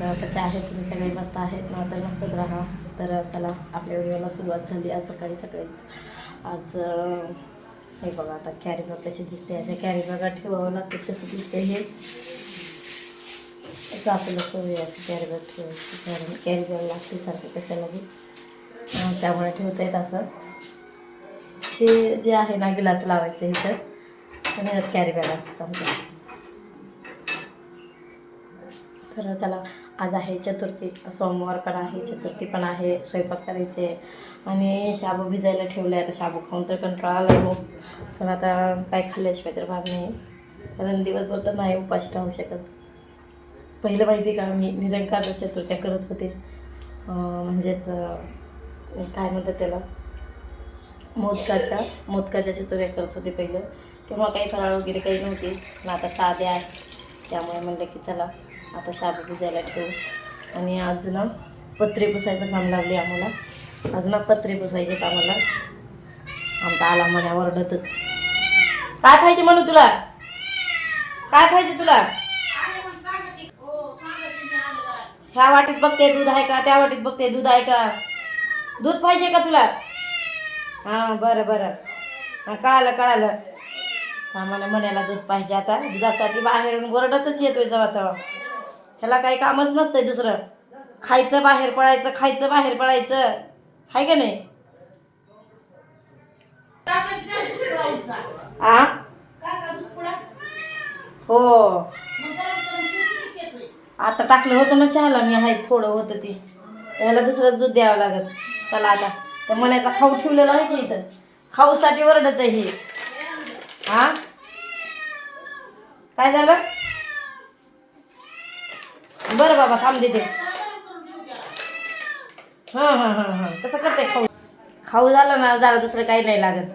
मस्त कसे आहेत? तुम्ही सगळे मस्त आहेत ना? तर मस्तच राहा. तर चला आपल्या व्हिडिओला सुरुवात झाली आज सकाळी सकाळीच आज हे बघा आता कॅरी बॅग कशी दिसते. अशा कॅरी बॅगा ठेवावं लागते कसं दिसते हे. एक आपल्याला सवय अशी कॅरी बॅग ठेवायची. कारण कॅरी बॅग लागते सारखी कशालाही त्यामुळे ठेवता येत असं. हे जे आहे ना गिलास लावायचं इथं. आणि यात कॅरी बॅग असतात आमच्या तर चला आज आहे चतुर्थी सोमवार पण आहे चतुर्थी पण आहे स्वयंपाक करायचे. आणि शाबू भिजायला ठेवले आता शाबू खाऊन तर कंटाळा आला हो पण आता काय खाल्ल्याशिवाय तर भाग नाही. कारण दिवसभर तर नाही उपाशी राहू शकत. पहिलं माहिती आहे का मी निरंकार चतुर्थ्या करत होते. म्हणजेच काय म्हणतात त्याला? मोदकाच्या मोदकाच्या चतुर्थ्या करत होते पहिलं. तेव्हा काही फराळ वगैरे काही नव्हती. पण आता साधे आहे. त्यामुळे म्हणलं की चला. आता शाबू भिजायला ठेवू. आणि आज ना पत्रे पुसायचं काम लागले आम्हाला. आज ना पत्रे पुसायचे आम्हाला. आमचा आला म्हण्या ओरडतच. काय पाहिजे म्हणू तुला? काय पाहिजे तुला? ह्या वाटीत बघते दूध आहे का? त्या वाटीत बघते दूध आहे का? दूध पाहिजे का तुला? हां बरं बरं. हां कळालं कळालं. आम्हाला म्हणायला दूध पाहिजे आता. दुधासाठी बाहेरून वरडतच येतोय जवळ तेव्हा ह्याला काही कामच नसतंय दुसरं. खायचं बाहेर पडायचं खायचं बाहेर पडायचं. आहे का नाही? आ? हो. आता टाकलं होतं ना चहाला मी आहे थोडं होतं ते. ह्याला दुसरंच दूध द्यावं लागेल. चला आता. तर मण्याचा खाऊ ठेवलेला आहे की इथं? खाऊसाठी वरडत आहे हे. हा काय झालं? बरं बाबा थांब देते. हां हां हां हां. कसं करते? खाऊ. खाऊ झालं ना झालं दुसरं काही नाही लागत.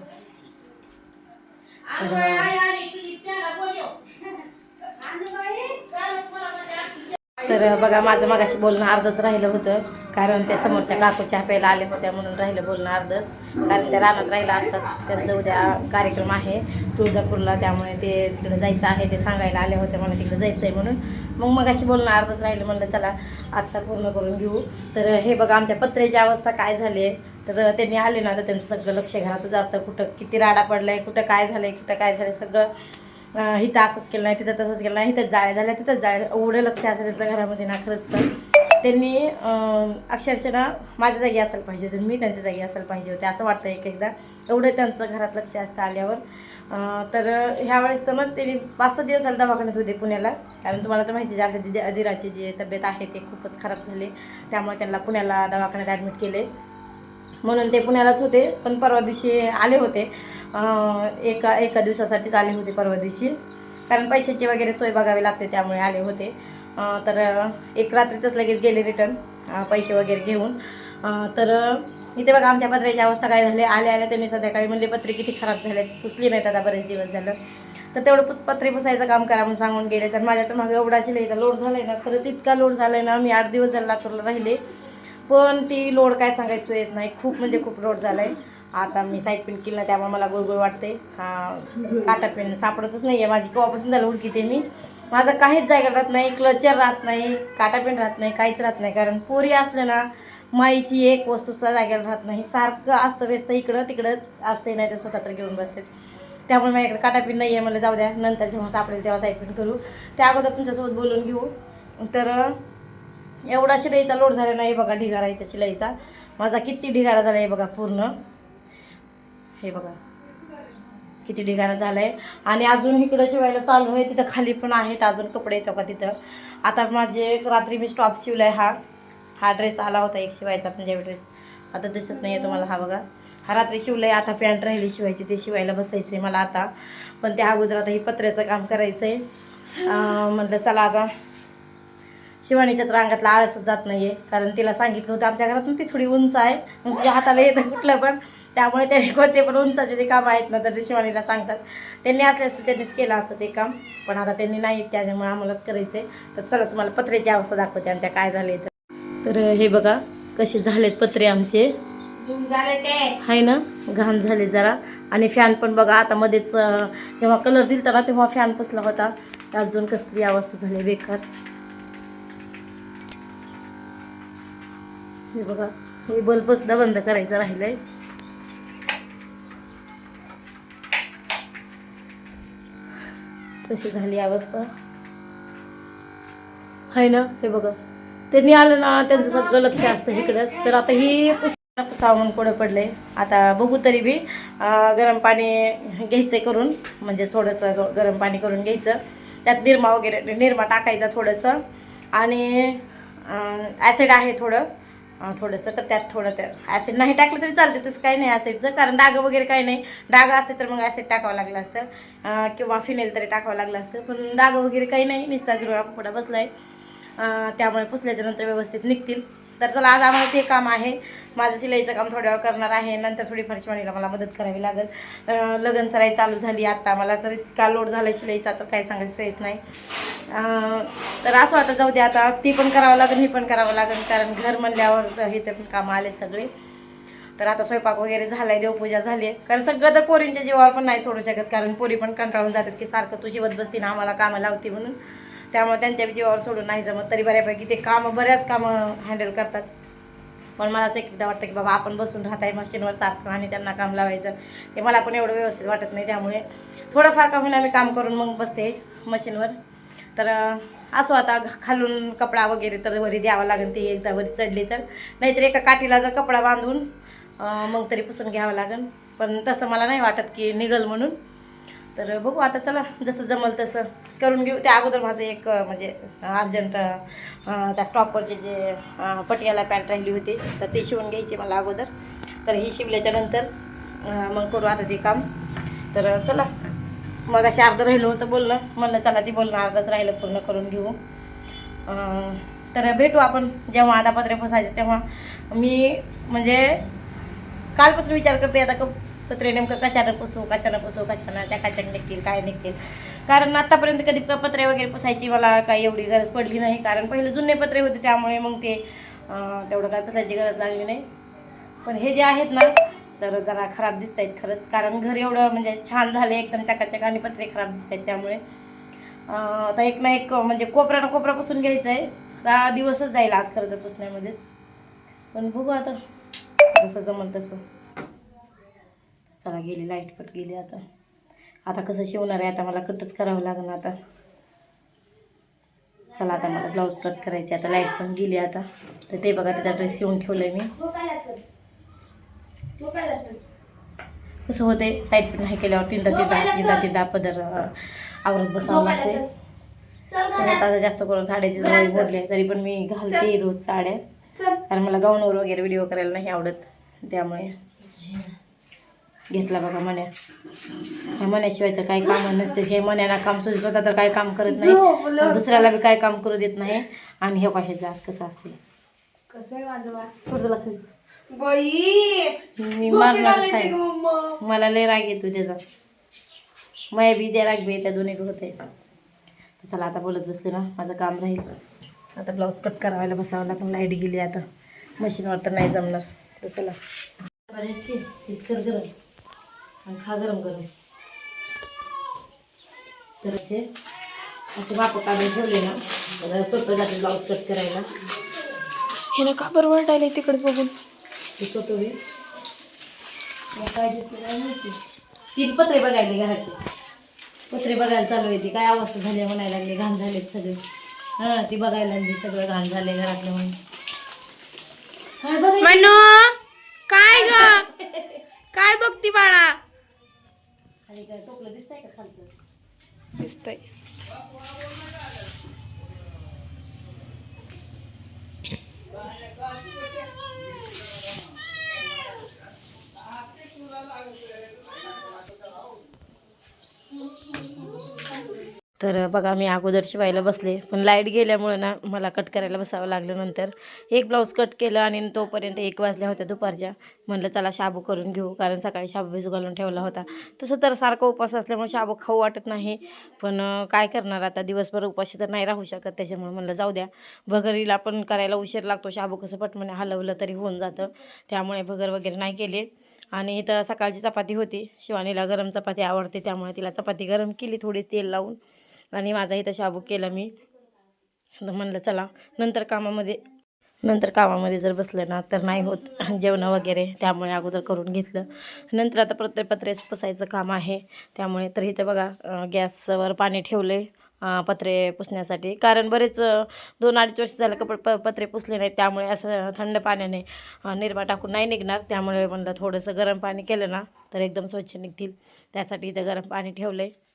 तर बघा माझं मगाशी बोलणं अर्धच राहिलं होतं. कारण त्या समोरच्या काकू चहा प्यायला आले होत्या म्हणून राहिलं बोलणं अर्धच. कारण त्या रानात राहिलं असतात त्यांचं उद्या कार्यक्रम आहे तुळजापूरला. त्यामुळे ते तिकडे जायचं आहे ते सांगायला आले होते मला तिकडे जायचं आहे म्हणून. मग मगाशी बोलणं अर्धच राहिलं. म्हणलं चला आत्ता पूर्ण करून घेऊ. तर हे बघा आमच्या पत्र्याची अवस्था काय झाली आहे? तर त्यांनी आले ना तर त्यांचं सगळं लक्ष घरातच असतं. कुठं किती राडा पडलाय कुठं काय झालं आहे कुठं काय झालंय सगळं हिथं इथं असंच केलं नाही तिथं तसंच केलं नाही हिथं जाळ्या झाल्या तिथं जाळ्या. एवढं लक्ष असं त्यांच्या घरामध्ये ना खरंच तर. त्यांनी अक्षरशः ना माझ्या जागी असायला पाहिजे होते मी त्यांच्या जागी असायला पाहिजे होते असं वाटतं एक एकदा. एवढं त्यांचं घरात लक्ष असतं आल्यावर. तर ह्यावेळेस तर मग त्यांनी पाच सहा दिवस झाले दवाखान्यात होते पुण्याला. कारण तुम्हाला तर माहिती आहे दिदी अधिराची जी तब्येत आहे ते खूपच खराब झाली. त्यामुळे त्यांना पुण्याला दवाखान्यात ॲडमिट केले. म्हणून ते पुण्यालाच होते पण परवा दिवशी आले होते. एका एका दिवसासाठीच आले होते परवा दिवशी. कारण पैशाची वगैरे सोय बघावी लागते त्यामुळे आले होते. तर एक रात्रीतच लगेच गेले रिटर्न पैसे वगैरे घेऊन. तर इथे बघा आमच्या पत्र्याची अवस्था काय झाली? आल्या आल्या त्यांनी संध्याकाळी म्हणले पत्रे किती खराब झाले पुसली नाहीत आता बरेच दिवस झालं. तर तेवढं पुत पत्रे पुसायचं काम करा म्हणून सांगून गेले. तर माझ्या तर मागे एवढा शिलाईचा लोड झाला आहे ना खरंच इतका लोड झाला आहे ना मी आठ दिवस झाला लातूरला राहिले. पण ती लोड काय सांगायची सोयच नाही. खूप म्हणजे खूप लोड झाला आहे आता मी साईड पेंट केलं ना त्यामुळे मला गुळगुळ वाटते हा काटा पेन सापडतच नाही आहे माझी केव्हापासून झालं उडकीते मी. माझं काहीच जागा राहत नाही क्लचर राहत नाही काटा पेन राहत नाही काहीच राहत नाही. कारण पोरी असले ना माईची एक वस्तूसुद्धा जागेला राहत नाही. सारखं असतं व्यस्त इकडं तिकडं असते नाही तर स्वतः तर घेऊन बसते त्यामुळे माझ्याकडे काटा पिन नाही आहे मला जाऊ द्या नंतर जेव्हा सापडेल तेव्हा साईड पिन करू. त्या अगोदर तुमच्यासोबत बोलून घेऊ. तर एवढा शिलाईचा लोड झाला नाही बघा ढिगारा इथं शिलाईचा. माझा किती ढिगारा झाला आहे बघा पूर्ण. हे बघा. किती ढिगारा झाला आहे आणि अजून इकडं शिवायला चालू आहे. तिथं खाली पण आहेत. अजून कपडे येतं का तिथं. आता माझे रात्री मी स्टॉप शिवला आहे हा. हा ड्रेस आला होता एक शिवायचा पंजाबी ड्रेस आता दिसत नाही आहे तुम्हाला. हा बघा. हा रात्री शिवलं आहे आता पॅन्ट राहिली शिवायची. ते शिवायला बसायचं आहे मला आता. पण त्या अगोदर आता हे पत्र्याचं काम करायचं आहे म्हटलं चला आता. शिवानीच्या तर अंगातला आळसच जात नाही आहे कारण तिला सांगितलं होतं आमच्या घरातून ती थोडी उंच आहे. मग तुझ्या हाताला येतं कुठलं पण. त्यामुळे त्याने कोणते पण उंचाचे जे काम आहेत ना तर शिवानीला सांगतात. त्यांनी असले असते त्यांनीच केलं असतं ते काम. पण आता त्यांनी नाही त्याच्यामुळे आम्हालाच करायचं आहे तर चला तुम्हाला पत्र्याची अवस्था दाखवते आमच्या काय झाले तर. तर हे बघा कसे झालेत पत्रे आमचे. आहे ना? घाण झाले जरा. आणि फॅन पण बघा आता मध्येच जेव्हा कलर दिलता ना तेव्हा फॅन पुसला होता. अजून कसली अवस्था झाली बेकार. हे बघा हे बल्ब सुद्धा बंद करायचं राहिलंय. कशी झाली अवस्था? आहे ना हे बघा. त्यांनी आलं ना त्यांचं सगळं लक्ष असतं इकडंच. तर आता ही सावून पुढं पडले? आता बघू तरी बी. गरम पाणी घ्यायचं करून म्हणजे थोडंसं ग- गरम पाणी करून घ्यायचं. त्यात निरमा वगैरे निरमा टाकायचा थोडंसं. आणि ॲसिड आहे थोडं. थोडंसं तर त्यात थोडं त्या ॲसिड नाही टाकलं तरी चालते. तसं काही नाही ॲसिडचं कारण डाग वगैरे काही नाही. डाग असते तर मग ॲसिड टाकावं लागलं असतं. किंवा फिनेल तरी टाकावं लागलं असतं. पण डाग वगैरे काही नाही. निस्ता जुळा पोपडा बसला आहे त्यामुळे पुसल्याच्या नंतर व्यवस्थित निघतील. तर चला आज आम्हाला ते काम आहे. माझं शिलाईचं काम थोड्या वेळ करणार आहे. नंतर थोडी फरशिवाणीला मला मदत करावी लागेल. लगन सराई चालू झाली आत्ता मला तर इतका लोड झाला शिलाईचा तर काही सांगायचं सोयच नाही. तर असं आता जाऊ दे आता. ती पण करावं लागेल ही पण करावं लागेल. कारण घर म्हणल्यावर हे ते पण कामं आले सगळे. तर आता स्वयंपाक वगैरे झालाय देवपूजा झाली आहे. कारण सगळं तर पोरींच्या जीवावर पण नाही सोडू शकत कारण पोरी पण कंटाळून जातात की सारखं तू शिवत बसती ना आम्हाला कामं लावते म्हणून. त्यामुळे त्यांच्या जीवावर सोडून नाही जमत. तरी बऱ्यापैकी ते कामं बऱ्याच कामं हँडल करतात. पण मलाच एकदा वाटतं की बाबा आपण बसून राहत आहे मशीनवर सारखं आणि त्यांना काम लावायचं. ते मला पण एवढं व्यवस्थित वाटत नाही त्यामुळे थोडंफार का होईना मी काम करून मग बसते मशीनवर. तर असो आता खालून कपडा वगैरे तर वरी द्यावा लागेल ती एकदा वरी चढली तर. नाहीतर एका काठीला जर कपडा बांधून मग तरी पुसून घ्यावं लागेल. पण तसं मला नाही वाटत की निघल म्हणून. तर बघू आता चला जसं जमल तसं करून घेऊ. त्या अगोदर माझं एक म्हणजे अर्जंट त्या स्टॉपवरचे जे पटियाला पॅन्ट राहिली होती तर ते शिवून घ्यायची मला अगोदर. तर ही शिवल्याच्या नंतर मग करू आता ते काम. तर चला मग अशी अर्धं राहिलं होतं बोलणं. म्हणलं चला ती बोलणं अर्धच राहिलं पूर्ण करून घेऊ. तर भेटू आपण. जेव्हा आदापत्रे पोसायचे तेव्हा मी म्हणजे कालपासून विचार करते आता क- पत्रे नेमकं कशानं पुसू कशानं पुसू कशानं त्या काचक निघतील काय निघतील. कारण आतापर्यंत कधी पत्रे वगैरे पुसायची मला काही एवढी गरज पडली नाही. कारण पहिले जुने पत्रे होते त्यामुळे मग ते तेवढं काय पुसायची गरज लागली नाही. पण हे जे आहेत ना तर जरा खराब दिसत आहेत खरंच. कारण घर एवढं म्हणजे छान झाले एकदम चकाचक आणि पत्रे खराब दिसत आहेत त्यामुळे आता एक ना एक म्हणजे कोपऱ्यानं कोपरा पुसून घ्यायचं आहे दहा दिवसच जाईल आज खरं तर पुसण्यामध्येच. पण बघू आता. जसं जमल तसं. चला गेली लाइट पट गेली आता. आता कसं शिवणार आहे आता मला कटच करावं लागणार आता. चला आता मला ब्लाऊज कट करायचे आता लाइट पण गेली आता. तर ते बघा त्याचा ड्रेस शिवून ठेवलं मी. कसं होते साईड पण नाही केल्यावर तीनदा तीनदा तीनदा तीनदा पदर आवरत बसावं लागते आता जास्त करून साड्याची जवळ बोलले तरी पण मी घालते रोज साड्या. कारण मला गाऊनवर वगैरे व्हिडिओ करायला नाही आवडत त्यामुळे. घेतला बघा मण्या. ह्या मण्याशिवाय तर काही काम नसते हे मण्याला काम सुद्धा स्वतः तर काही काम करत नाही. दुसऱ्याला बी काही काम करू देत नाही. आणि हे पाहिजे आज कसं असते. कसं आहे मी मारणार आहे. मला लय राग येतो त्याचा. माया बी द्या राग बी त्या दोन्ही होते तर चला आता बोलत बसले ना. माझं काम राहील. आता ब्लाऊज कट करावायला बसावं लागेल. लाइट गेली आता. मशीनवर तर नाही जमणार. तर चला. हेच कर गरम आणि खा गरम गरम तर असे असे बाप काढून ठेवले ना तर सोपं जाते ब्लाऊज कट करायला हे ना का बरं वरडायला तिकडे बघून? ते सोपं होईल काय दिसलं काय माहिती तीन पत्रे बघायले घराचे. पत्रे बघायला चालू आहे ती. काय अवस्था झाली आहे म्हणायला लागली. घाण झालेत सगळे. हां ती बघायला लागली सगळं घाण झाले घरातलं म्हणून. काय बघायला काय ग? काय बघती बाळा? खाली काय टोपलं दिसतंय का खालचं? दिसतंय. तर बघा मी अगोदर शिवायला बसले. पण लाइट गेल्यामुळे ना मला कट करायला बसावं लागलं नंतर. एक ब्लाऊज कट केलं आणि तोपर्यंत एक वाजल्या होत्या दुपारच्या. म्हणलं चला शाबू करून घेऊ. कारण सकाळी शाबू भिजू घालून ठेवला होता. तसं तर सारखा उपास असल्यामुळे शाबू खाऊ वाटत नाही. पण काय करणार आता? दिवसभर उपाशी तर नाही राहू शकत. त्याच्यामुळे म्हणलं जाऊ द्या. भगरीला पण करायला उशीर लागतो. शाबू कसं पटमने हलवलं तरी होऊन जातं. त्यामुळे भगर वगैरे नाही केले. आणि इथं सकाळची चपाती होती. शिवानीला गरम चपाती आवडते. त्यामुळे तिला चपाती गरम केली थोडी तेल लावून. आणि माझा इथं शाबू केला मी. तर म्हणलं चला नंतर कामामध्ये नंतर कामामध्ये जर बसलं ना तर नाही होत जेवणं वगैरे. त्यामुळे अगोदर करून घेतलं. नंतर आता प्रत्येक पत्रे पुसायचं काम आहे. त्यामुळे तर इथं बघा गॅसवर पाणी ठेवले पत्रे पुसण्यासाठी. कारण बरेच दोन अडीच वर्ष झालं कपड प पत्रे पुसले नाहीत. त्यामुळे असं थंड पाण्याने निरमा टाकून नाही निघणार. त्यामुळे म्हणलं थोडंसं गरम पाणी केलं ना तर एकदम स्वच्छ निघतील. त्यासाठी इथं गरम पाणी ठेवलं आहे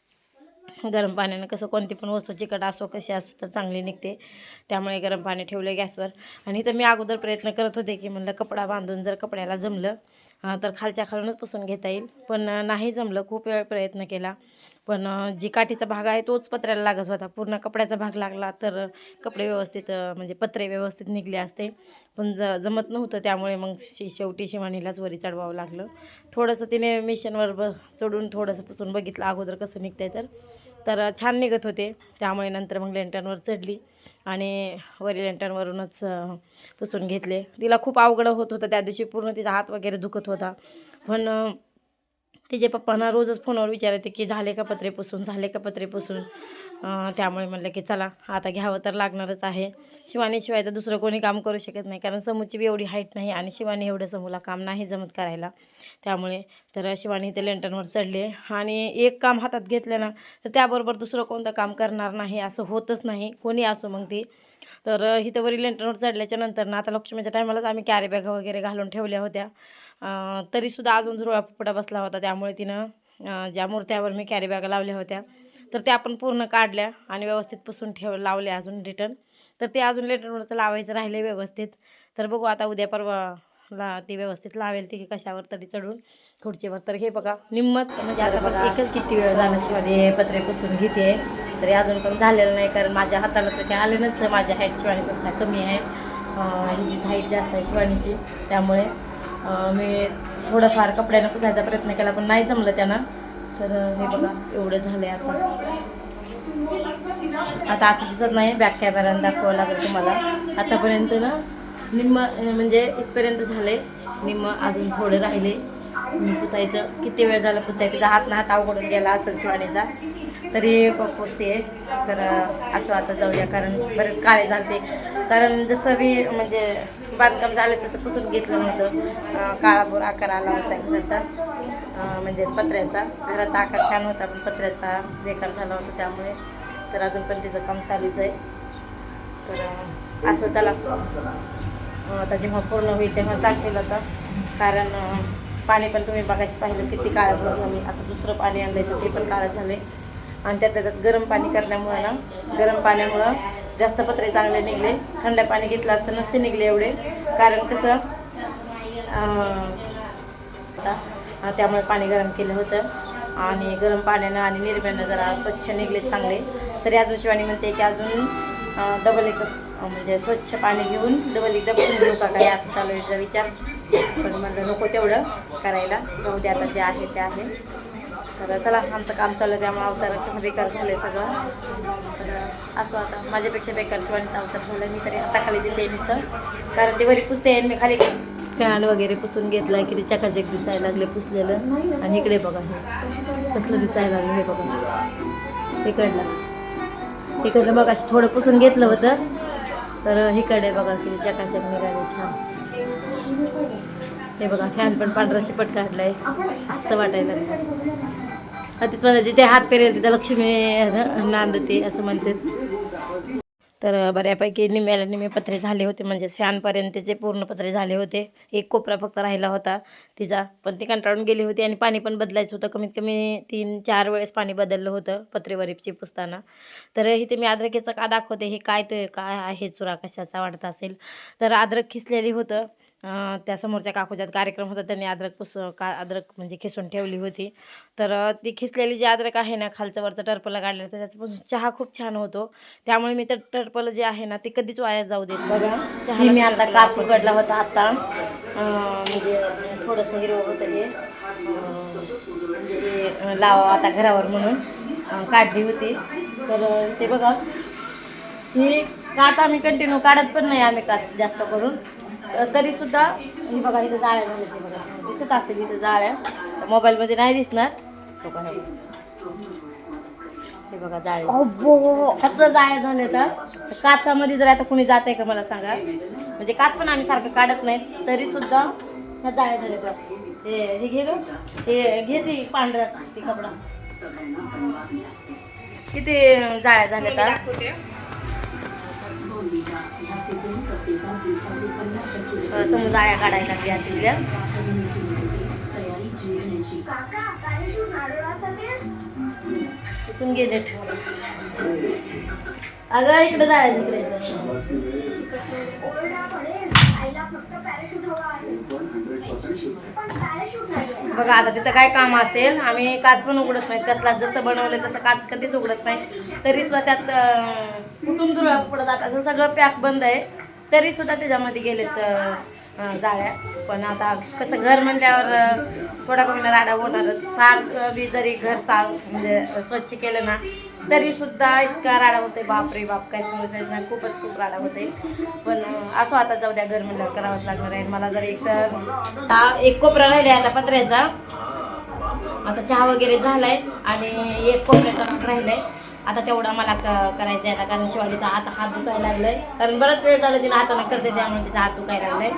गरम पाण्यानं कसं कोणती पण वस्तू चिकट असो कशी असो तर चांगली निघते. त्यामुळे गरम पाणी ठेवलं गॅसवर. आणि तर मी अगोदर प्रयत्न करत होते की म्हणलं कपडा बांधून जर कपड्याला जमलं तर खालच्या खालूनच पुसून घेता येईल. पण नाही जमलं. खूप वेळ प्रयत्न केला. पण जी काठीचा भाग आहे तोच पत्र्याला लागत होता. पूर्ण कपड्याचा भाग लागला तर कपडे व्यवस्थित म्हणजे पत्रे व्यवस्थित निघले असते. पण ज जमत नव्हतं. त्यामुळे मग शे शेवटी शिवानीलाच वरी चढवावं लागलं. थोडंसं तिने मिशनवर ब चढून थोडंसं पुसून बघितलं. अगोदर कसं निघतंय तर. तर छान निघत होते. त्यामुळे नंतर मग लेंटनवर चढली आणि वरी लेंटनवरूनच पुसून घेतले. तिला खूप अवघड होत होतं त्या दिवशी. पूर्ण तिचा हात वगैरे दुखत होता. पण तिचे पप्पांना रोजच फोनवर विचारायचे की झाले का पत्रे पुसून? झाले का पत्रे पुसून? त्यामुळे म्हणलं की चला आता घ्यावं तर लागणारच आहे. शिवानीशिवाय तर दुसरं कोणी काम करू शकत नाही कारण समूची बी एवढी हाईट नाही आणि शिवानी एवढं समूला काम नाही जमत करायला. त्यामुळे तर शिवानी ते लेंटनवर चढले. आणि एक काम हातात घेतलं ना तर त्याबरोबर दुसरं कोणतं काम करणार नाही असं होतच नाही. कोणी असो मग ती. तर इथं लेंटनवर चढल्याच्या नंतर ना आता लक्ष्मीच्या टायमालाच आम्ही कॅरी बॅग वगैरे घालून ठेवल्या होत्या. तरीसुद्धा अजून झुरळा पोपटा बसला होता. त्यामुळे तिनं ज्या मूर्त्यावर मी कॅरी बॅग लावल्या होत्या तर ते आपण पूर्ण काढल्या आणि व्यवस्थित पुसून ठेव लावले अजून रिटर्न तर ते अजून लेटरवरचं लावायचं राहिले व्यवस्थित. तर बघू आता उद्या परवा ला ती व्यवस्थित लावेल ती कशावर तरी चढून. खुर्चीवर तर हे बघा निम्मच. म्हणजे आता बघा एकच किती वेळ झाला शिवानी पत्रे पुसून घेते. तरी अजून पण झालेलं नाही कारण माझ्या हाताला तर काही आले नसतं. माझ्या हाईट शिवानीपेक्षा कमी आहे. अं, हिचीच हाईट जास्त आहे शिवानीची त्यामुळे मी थोडंफार कपड्यानं पुसायचा प्रयत्न केला पण नाही जमलं त्यांना. तर हे बघा एवढं झालं आहे आता. आता असं दिसत नाही बॅक कॅमेरानं दाखवावं लागेल तुम्हाला. आतापर्यंत ना निम्म म्हणजे इथपर्यंत झाले निम्म अजून थोडे राहिले. पुसायचं किती वेळ झालं पुसाय तिचा हात ना हात अवघडून गेला असेल शिवाणीचा तरी प- पुसते तर असं आता जाऊया कारण बरेच काळे झालते. कारण जसं मी म्हणजे बांधकाम झालं तसं पुसून घेतलं नव्हतं. काळापूर काळाभोर आकार आला होता त्याचा. म्हणजे म्हणजेच पत्र्याचा. घराचा आकार छान होता पण पत्र्याचा बेकार झाला होता त्यामुळे. तर अजून पण तिचं काम चालूच आहे. तर असं चला. आता जेव्हा पूर्ण होईल तेव्हा दाखवलं होतं कारण पाणी पण तुम्ही बघायची पाहिलं किती काळं झाले. आता दुसरं पाणी आणलं तर ते पण काळं झाले आणि त्यात त्यात गरम पाणी करण्यामुळं ना गरम पाण्यामुळं जास्त पत्रे चांगले निघले. थंड पाणी घेतलं असतं नसते निघले एवढे. कारण कसं आता त्यामुळे पाणी गरम केलं होतं. आणि गरम पाण्यानं आणि निर्म्यानं जरा स्वच्छ निघले चांगले. तरी अजून शिवानी म्हणते की अजून डबल एकच म्हणजे स्वच्छ पाणी घेऊन डबल एकदा डबल घेऊ का काय असं चालू आहे विचार. पण म्हणलं नको तेवढं करायला. राहू दे आता जे आहे ते आहे. तर चला आमचं काम चालू त्यामुळे अवतार बेकार झालं आहे सगळं. तर असं आता माझ्यापेक्षा बेकार शिवानीचा अवतार झालं. मी तरी हाताखाली देते नुसतं कारण ते वरी पुसते आणि मी खाली फॅन वगैरे पुसून घेतला की ते चकाचक दिसायला लागले पुसलेलं. आणि इकडे बघा हे. कसलं दिसायला लागलं हे बघा. इकडलं. इकडलं बघा असं थोडं पुसून घेतलं होतं. तर इकडे बघा किती चकाचक निघाले छान. हे बघा फॅन पण पांढरा शिपट काढलाय. मस्त वाटायला अतिच मला ते हात पेरेल तिथं लक्ष्मी नांदते असं म्हणतात. तर बऱ्यापैकी निम्याला निमे पत्रे झाले होते म्हणजेच फॅनपर्यंतचे पूर्ण पत्रे झाले होते. एक कोपरा फक्त राहिला होता तिचा पण ती कंटाळून गेली होती आणि पाणी पण बदलायचं होतं. कमीत कमी तीन चार वेळेस पाणी बदललं होतं पत्रेवरीपची पुसताना. तर इथे मी अद्रकेचं का दाखवते हे काय ते काय आहे चुरा कशाचा वाटत असेल? तर अद्रक खिसलेली होतं. त्या समोरच्या काकूच्यात कार्यक्रम होता त्यांनी अद्रक पुस का अद्रक म्हणजे खिसून ठेवली होती. तर ती खिसलेली जी अद्रक आहे ना खालचं वरचं टर्पलं काढलं तर त्याच्यापासून चहा खूप छान होतो. त्यामुळे मी तर टर्पलं जे आहे ना ते कधीच वाया जाऊ देत बघा चहा मी आता काच उघडला होता आता. म्हणजे थोडंसं हिरवं होतं हे. म्हणजे लावा आता घरावर म्हणून. काढली होती. तर ते बघा. ही काच आम्ही कंटिन्यू काढत पण नाही आम्ही काच जास्त करून. तर तरी सुद्धा ही बघा इथं जाळ्या झाल्या ते बघा. दिसत असेल इथं जाळ्या. तर मोबाईलमध्ये नाही दिसणार. हे बघा. हे बघा. जाळे. कसं जाळ्या झाले तर तर काचामध्ये जर आता कोणी जात आहे का मला सांगा? म्हणजे काच पण आम्ही सारखं काढत नाहीत तरी सुद्धा ह्या जाळ्या झाल्या त्या ते हे घे ग. हे घे ती पांढरा ती कपडा. किती जाळ्या झाल्या त्या समुदाया काढायला लागल्या तिथल्या पुसून गेले अगं इकडे जायचं तिकडे बघा आता तिथं काय काम असेल आम्ही काच पण उघडत नाही. कसला जसं बनवलं तसं काच कधीच उघडत नाही. तरी सुद्धा त्यात कुठून कुटुंब पुढं जात असं सगळं पॅक बंद आहे. तरी सुद्धा त्याच्यामध्ये गेलेत जाळ्या. पण आता कसं घर म्हणल्यावर थोडा कमी राडा होणारच. सारखं बी जरी घर सा म्हणजे स्वच्छ केलं ना तरी सुद्धा इतका राडा होते बापरे बाप काय समजायचं नाही. खूपच खूप राडा होते पण असं असो आता जाऊ द्या घर म्हणल्यावर करावंच लागणार आहे. मला जर एक तर ता- एक कोपरा राहिले आता पत्र्याचा. आता चहा वगैरे झालाय आणि एक कोपऱ्याचा भाग राहिलाय. आता तेवढा मला क- आहे आता कारण शिवानीचा आता हात दुखायला लागलाय. कारण बराच वेळ झाला तिला हाताने करते त्यामुळे तिचा हात दुखायला लागलाय.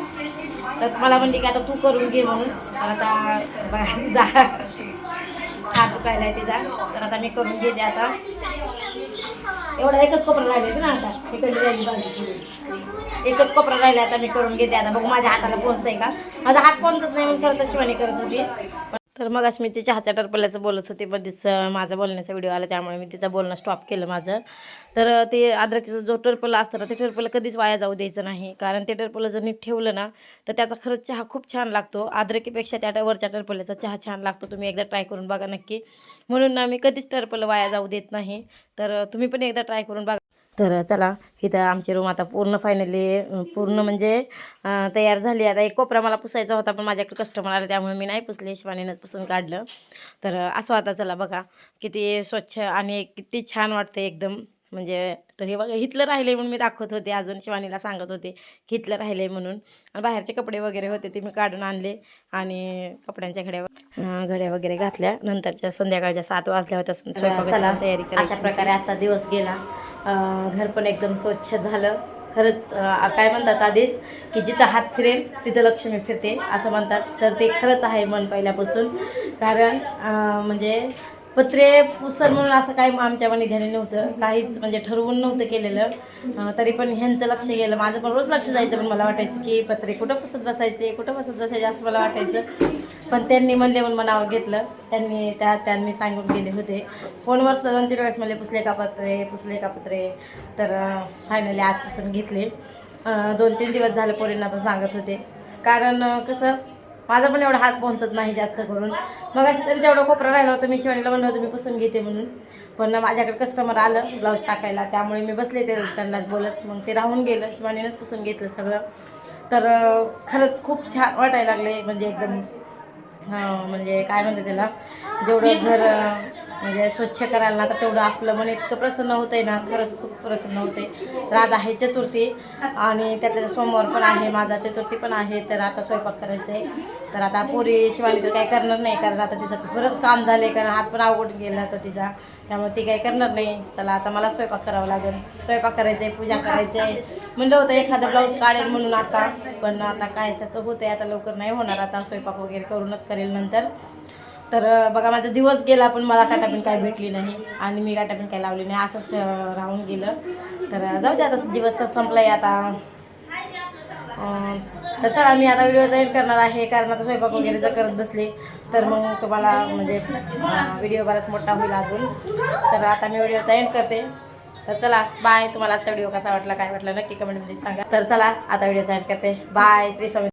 तर मला म्हणते की आता तू करून घे म्हणून. आता बघा तिचा हात दुखायला आहे तिचा. तर आता मी करून घेते आता. एवढा एकच कोपरा राहिले ना आता. इकडली राहिली बाजू एकच कोपरा राहिला आता मी करून घेते आता. बघ माझ्या हाताला पोहोचतंय का? माझा हात पोहोचत नाही म्हणून करत शिवानी करत होती. तर मग मी ते चहाच्या टरपल्याचं बोलत होते मध्येच माझा बोलण्याचा व्हिडिओ आला त्यामुळे मी तिथं बोलणं स्टॉप केलं माझं. तर ते अद्रकीचं जो टरपला असतं ना ते टरपलं कधीच वाया जाऊ द्यायचं नाही. कारण ते टरपलं जर नीट ठेवलं ना तर त्याचा खरंच चहा खूप छान लागतो. अद्रकीपेक्षा त्या वरच्या टरपल्याचा चहा छान लागतो. तुम्ही एकदा ट्राय करून बघा नक्की. म्हणून ना मी कधीच टरपलं वाया जाऊ देत नाही. तर तुम्ही पण एकदा ट्राय करून बघा. तर चला इथं आमची रूम आता पूर्ण फायनली पूर्ण म्हणजे तयार झाली. आता एक कोपरा मला पुसायचा होता पण माझ्याकडे कस्टमर आला त्यामुळे मी नाही पुसले. शिवानीनं पुसून काढलं. तर असं आता चला बघा किती स्वच्छ आणि किती छान वाटते एकदम. म्हणजे तर हे बघा हिथलं राहिले म्हणून मी दाखवत होते. अजून शिवानीला सांगत होते की हिथलं राहिले म्हणून. आणि बाहेरचे कपडे वगैरे होते ते मी काढून आणले आणि कपड्यांच्या घड्या घड्या वगैरे घातल्या. नंतरच्या संध्याकाळच्या सात वाजल्या होत्या. तयारी अशा प्रकारे आजचा दिवस गेला. घर पण एकदम स्वच्छ झालं. खरंच काय म्हणतात आधीच की जिथं हात फिरेल तिथं लक्ष्मी फिरते असं म्हणतात. तर ते खरंच आहे मन पहिल्यापासून. कारण म्हणजे पत्रे पुसल म्हणून असं काही आमच्या मनी ध्यानी नव्हतं. काहीच म्हणजे ठरवून नव्हतं केलेलं. तरी पण ह्यांचं लक्ष गेलं. माझं पण रोज लक्ष जायचं पण मला वाटायचं की पत्रे कुठं पुसत बसायचे कुठं पुसत बसायचे असं मला वाटायचं. पण त्यांनी म्हणले म्हणून मनावर घेतलं. त्यांनी त्या त्यांनी सांगून गेले होते. फोनवर सुद्धा दोन तीन वेळेस म्हणले पुसले का पत्रे? पुसले का पत्रे? तर फायनली आजपासून घेतले. दोन तीन दिवस झाले पोरींना पण सांगत होते. कारण कसं माझा पण एवढा हात पोहोचत नाही जास्त करून. मग अशी तरी तेवढं कोपरा राहिलं होतं. मी शिवानीला म्हणलं होतं मी पुसून घेते म्हणून. पण माझ्याकडे कस्टमर आलं ब्लाऊज टाकायला. त्यामुळे मी बसले ते त्यांनाच बोलत. मग ते राहून गेलं. शिवानीनंच पुसून घेतलं सगळं. तर खरंच खूप छान वाटायला लागले. म्हणजे एकदम म्हणजे काय म्हणते त्याला? जेवढं घर म्हणजे स्वच्छ करायला ना तर तेवढं आपलं मन इतकं प्रसन्न होतंय ना खरंच खूप प्रसन्न होते तर आज आहे चतुर्थी आणि त्यातल्या सोमवार पण आहे माझा चतुर्थी पण आहे तर आता स्वयंपाक करायचा आहे तर आता पोरी शिवानी तर काही करणार नाही कारण आता तिचं खरंच काम झालं आहे कारण हात पण अवघड गेला तर तिचा. त्यामुळे ती काही करणार नाही. चला आता मला स्वयंपाक करावा लागेल. स्वयंपाक करायचं आहे पूजा करायची आहे म्हणलं होतं एखादं ब्लाऊज काढेल म्हणून आता. पण आता काय अशाचं होतं आहे आता लवकर नाही होणार. आता स्वयंपाक वगैरे करूनच करेल नंतर. तर बघा माझा दिवस गेला पण मला काटापिन काही भेटली नाही. आणि मी काटापिन काय लावली नाही असंच राहून गेलं. तर जाऊ दे आता दिवस तर संपलाय आता. तर चला मी आता व्हिडिओ जॉईन करणार आहे कारण आता स्वयंपाक वगैरे जर करत बसले तर मग तुम्हाला म्हणजे व्हिडिओ बराच मोठा होईल अजून. तर आता मी व्हिडिओ एंड करते. तर चला बाय तुम्हाला आजचा व्हिडिओ कसा वाटला काय वाटला नक्की कमेंटमध्ये सांगा. तर चला आता व्हिडिओ एंड करते. बाय श्री स्वामी